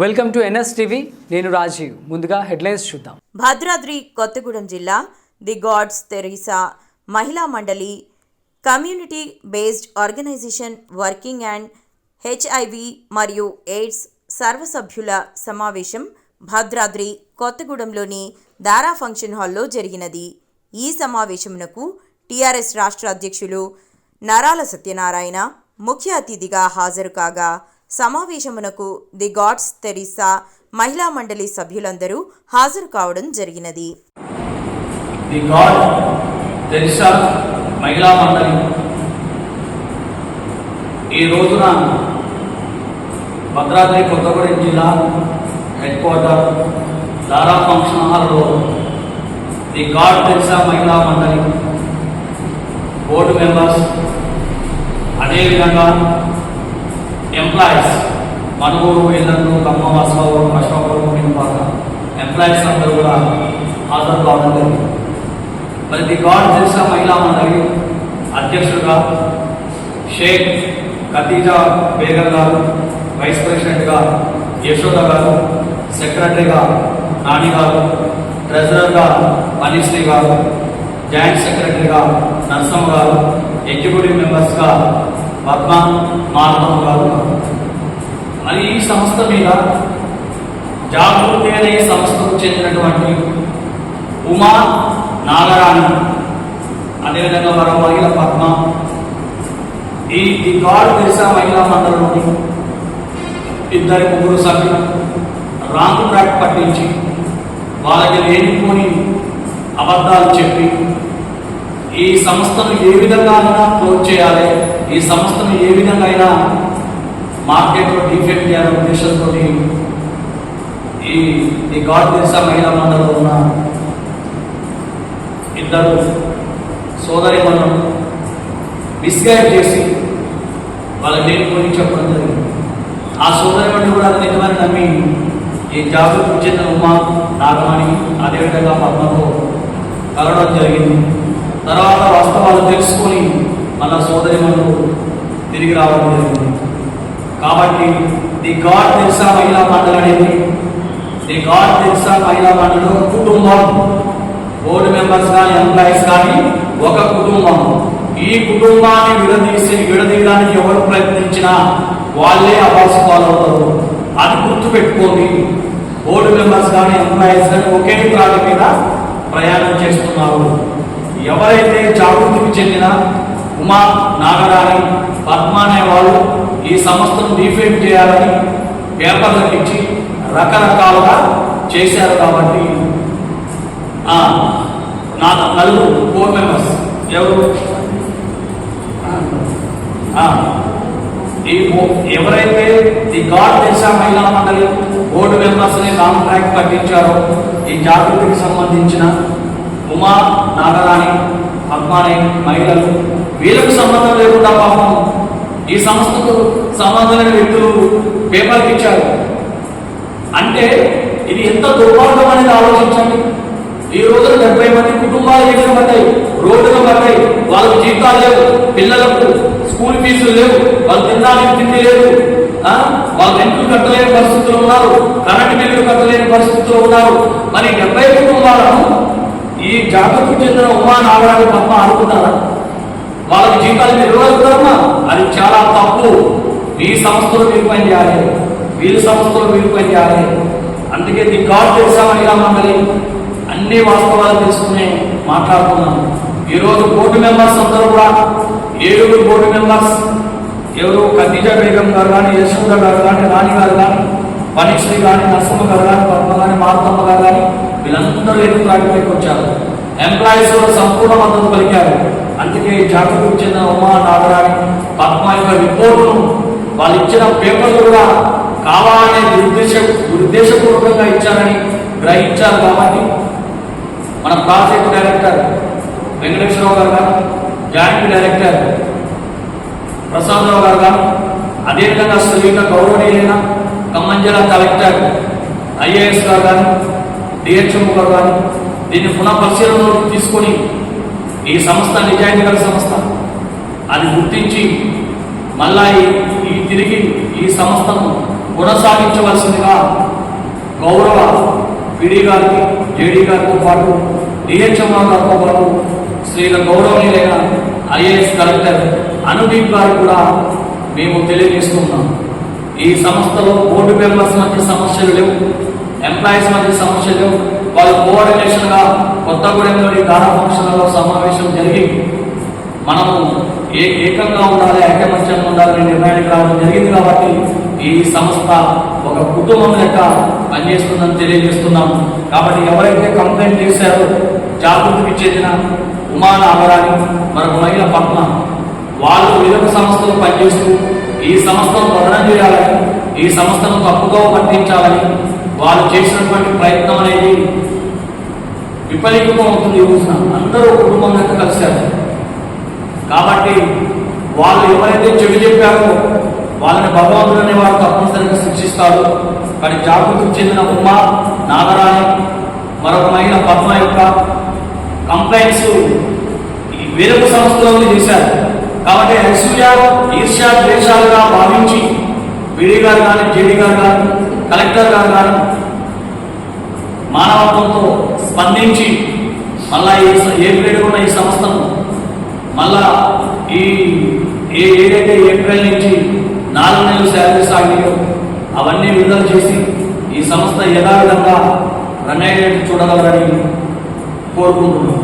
Welcome to NS TV. నేను రాజీవ్. ముందుగా headlines చూద్దాం. భద్రాద్రి కొత్తగూడెం జిల్లా the God's Teresa Mahila Mandali community based organisation working and HIV మరియు AIDS సర్వసభ్యుల సమావేశం భద్రాద్రి కొత్తగూడెంలోని దారా ఫంక్షన్ హాల్లో జరిగినది. ఈ సమావేశమునకు టీఆర్ఎస్ రాష్ట్ర అధ్యక్షులు నరాల సత్యనారాయణ ముఖ్య అతిథిగా హాజరు కాగా సమావేశమునకు ది గాడ్స్ తెరిసా మహిళా మండలి సభ్యులందరూ హాజరు కావడం జరిగినది. ది గాడ్ తెరిసా మహిళా మండలి. ఈ రోజున భద్రాద్రి కొత్తగూడెం జిల్లా హెడ్ క్వార్టర్ దారా ఫంక్షన్ హాల్లో the God Teresa Mahila Mandali board members అదేవిధంగా ఎంప్లాయీస్ మనుగోడు ఇళ్ళను కమ్మ వాసవరం అశోకవరం నింపాక ఎంప్లాయీస్ అందరూ కూడా హాజరు కావడం జరిగింది. మరి ది గాడ్ తెలుసా మహిళా మండలి అధ్యక్షుడుగా షేక్ ఖతీజా బేగర్ గారు వైస్ ప్రెసిడెంట్గా యశోద గారు సెక్రటరీగా నాని గారు ట్రెజరర్గా మనీశ్రీ గారు జాయింట్ సెక్రటరీగా నరసింహ గారు ఎగ్జిక్యూటివ్ మెంబర్స్గా పద్మ మాధవ్ గారు మరి ఈ సంస్థ మీద జాగృతి అనే ఈ సంస్థకు చెందినటువంటి ఉమా నాగరాణి అదేవిధంగా మరో మహిళ పద్మ ఈ దిగాడు గాడ్ మహిళా మండలిలోని ఇద్దరి ముగ్గురు సభ్యులు రాంగ్ ట్రాక్ పట్టించి వాళ్ళకి లేనిపోని అబద్ధాలు చెప్పి ఈ సంస్థను ఏ విధంగా ప్రోత్ క్లోజ్ చేయాలి ఈ సంస్థను ఏ విధంగా అయినా మార్కెట్లో డిఫెక్ట్ చేయాలనే ఉద్దేశంతో ఈ ది గాడ్ తెరిసా మహిళా మండలిలో ఉన్న ఇద్దరు సోదరి మనం మిస్గైడ్ చేసి వాళ్ళ దేని గురించి చెప్పడం జరిగింది. ఆ సోదరి మంది కూడా అది నిజమని నమ్మి ఈ జాగ్రత్త చెందిన ఉమా నాగమణి అదేవిధంగా పద్మతో కలవడం జరిగింది. తర్వాత వాస్తవాలు తెలుసుకొని మళ్ళా సోదరి మనకు తిరిగి రావడం జరిగింది. కాబట్టి ది గాడ్ తెలుసా మహిళా మండలి అనేది ది గాడ్ తెలుసా మహిళా పాటలు కుటుంబం. బోర్డు మెంబర్స్ కానీ ఎంప్లాయీస్ కానీ ఒక కుటుంబం. ఈ కుటుంబాన్ని విడదీసి విడదీయడానికి ఎవరు ప్రయత్నించినా వాళ్ళే అవాల్సి పాలవుతారు అది గుర్తుపెట్టుకోండి. బోర్డు మెంబర్స్ కానీ ఎంప్లాయీస్ కానీ ఒకే త్రాటి మీద ప్రయాణం చేస్తున్నారు. ఎవరైతే జాగృతికి చెందిన ఉమా నాగరాణి పద్మ అనేవాళ్ళు ఈ సంస్థను డిఫేమ్ చేయాలని పేపర్లకు ఇచ్చి రకరకాలుగా చేశారు కాబట్టి నా నలుగురు ఫోర్ మెంబర్స్ ఎవరు? ఈ ఎవరైతే ది గాడ్ దేశ మహిళా మండలి బోర్డు మెంబర్స్ని ట్రాక్ పట్టించారో ఈ జాగృతికి సంబంధించిన ఉమా నాగరాణి అమ్మాయి మహిళలు వీళ్ళకు సంబంధం లేకుండా పాపం ఈ సంస్థకు సంబంధమైన వ్యక్తులు పేపర్కి ఇచ్చారు. అంటే ఇది ఎంత దుర్మార్గం అనేది ఆలోచించండి. ఈ రోజున డెబ్బై మంది కుటుంబాలు ఎక్కడ పడ్డాయి. రోడ్డుగా పడ్డాయి. వాళ్ళకు జీతాలు లేవు. పిల్లలకు స్కూల్ ఫీజులు లేవు. వాళ్ళు తినడానికి తిండి లేదు. వాళ్ళు రెంట్లు కట్టలేని పరిస్థితులు ఉన్నారు. కరెంటు బిల్లులు కట్టలేని పరిస్థితుల్లో ఉన్నారు. మరి డెబ్బై కుటుంబాలను ఈ జాతకు చెందిన ఉమా నాగరాజు తప్ప అనుకుంటారా? వాళ్ళకి జీతాలు నిర్వహిస్తారమ్మా. అది చాలా తప్పు. మీ సంస్థలో మీరు పని చేయాలి. వీళ్ళ సంస్థలో మీరు పని చేయాలి. అందుకే ది గాడ్ తెలుసా మండలి? అన్ని వాస్తవాలు తెలుసుకుని మాట్లాడుతున్నాం ఈరోజు బోర్డు మెంబర్స్ అందరూ కూడా ఏడుగురు బోర్డు మెంబర్స్ ఎవరు ఖదీజా బేగం గారు కానీ యశోద గారు కానీ రాణి గారు కానీ పనిశ్రీ కానీ నరసింహ గారు కానీ పద్మ కానీ మారుతమ్మ గారు కానీ వీళ్ళందరూ ఎదురు రాకపోయికి వచ్చారు. ఎంప్లాయీస్ సంపూర్ణ మద్దతు పలికారు. అందుకే ఈ చెందిన ఉమా నాగరాణి పద్మ యొక్క రిపోర్టును వాళ్ళు ఇచ్చిన పేపర్లు కూడా కావాలనే దురుద్దేశ దురుద్దేశపూర్వకంగా ఇచ్చారని గ్రహించారు కాబట్టి మన ప్రాజెక్ట్ డైరెక్టర్ వెంకటేశ్వరరావు గారు కానీ జాయింట్ డైరెక్టర్ ప్రసాదరావు గారు కానీ అదేవిధంగా శ్రీక గౌరవనీయులైన ఖమ్మం జిల్లా కలెక్టర్ ఐఏఎస్ గారు గారు డిహెచ్ఎం గారు కానీ దీన్ని పునః పరిశీలనలోకి తీసుకొని ఈ సంస్థ నిజాయితీ గల సంస్థ అది గుర్తించి మళ్ళా ఈ తిరిగి ఈ సంస్థను కొనసాగించవలసిందిగా గౌరవ పిడి గారికి జేడీ గారితో పాటు డిహెచ్ఎంఆ గారితో పాటు శ్రీల గౌరవనీయులైన ఐఏఎస్ కలెక్టర్ అనుదీప్ గారు కూడా మేము తెలియజేస్తున్నాం ఈ సంస్థలో బోర్డు మెంబర్స్ మధ్య సమస్యలు లేవు. ఎంప్లాయీస్ మధ్య సమస్యలు లేవు వాళ్ళు కోఆర్డినేషన్గా కొత్తగూడెంలోని దారా ఫంక్షన్లలో సమావేశం జరిగి మనము ఏ ఏకంగా ఉండాలి ఐకమత్యంగా ఉండాలని నిర్ణయానికి రావడం జరిగింది కాబట్టి ఈ సంస్థ ఒక కుటుంబం లెక్క పనిచేస్తుందని తెలియజేస్తున్నాం. కాబట్టి ఎవరైతే కంప్లైంట్ చేశారో జాగృతికి చెందిన ఉమా నాగరాణి మరొక మహిళ పద్మ వాళ్ళు వివిధ సంస్థలు పనిచేస్తూ ఈ సంస్థను బదనం చేయాలని ఈ సంస్థను తప్పుగా పట్టించాలని వాళ్ళు చేసినటువంటి ప్రయత్నం అనేది విపరీతంగా ఉంటుంది ఈ అందరూ కుటుంబం లెక్క కలిశారు. కాబట్టి వాళ్ళు ఎవరైతే చెడు చెప్పారో వాళ్ళని భగవంతుడు అనే వారు తప్పనిసరిగా శిక్షిస్తారు. కానీ జాగృతికి చెందిన ఉమ్మ నాగరాణి మరొక మహిళ పద్మ యొక్క కంప్లైంట్స్ ఈ వేరొక సంస్థలో చేశారు. కాబట్టి అసూయ ఈర్ష్య ద్వేషాలుగా భావించి విడి గారు కానీ జేడి గారు కానీ కలెక్టర్ గారు మానవత్వంతో స్పందించి మళ్ళా ఈ ఏప్రిల్ ఉన్న ఈ సంస్థను మళ్ళా ఈ ఏ ఏదైతే ఏప్రిల్ నుంచి నాలుగు నెలలు శాలరీ సాగినాయో అవన్నీ విడుదల చేసి ఈ సంస్థ యథావిధంగా రన్ అయ్యేట్టు చూడగలరని కోరుకుంటున్నాం.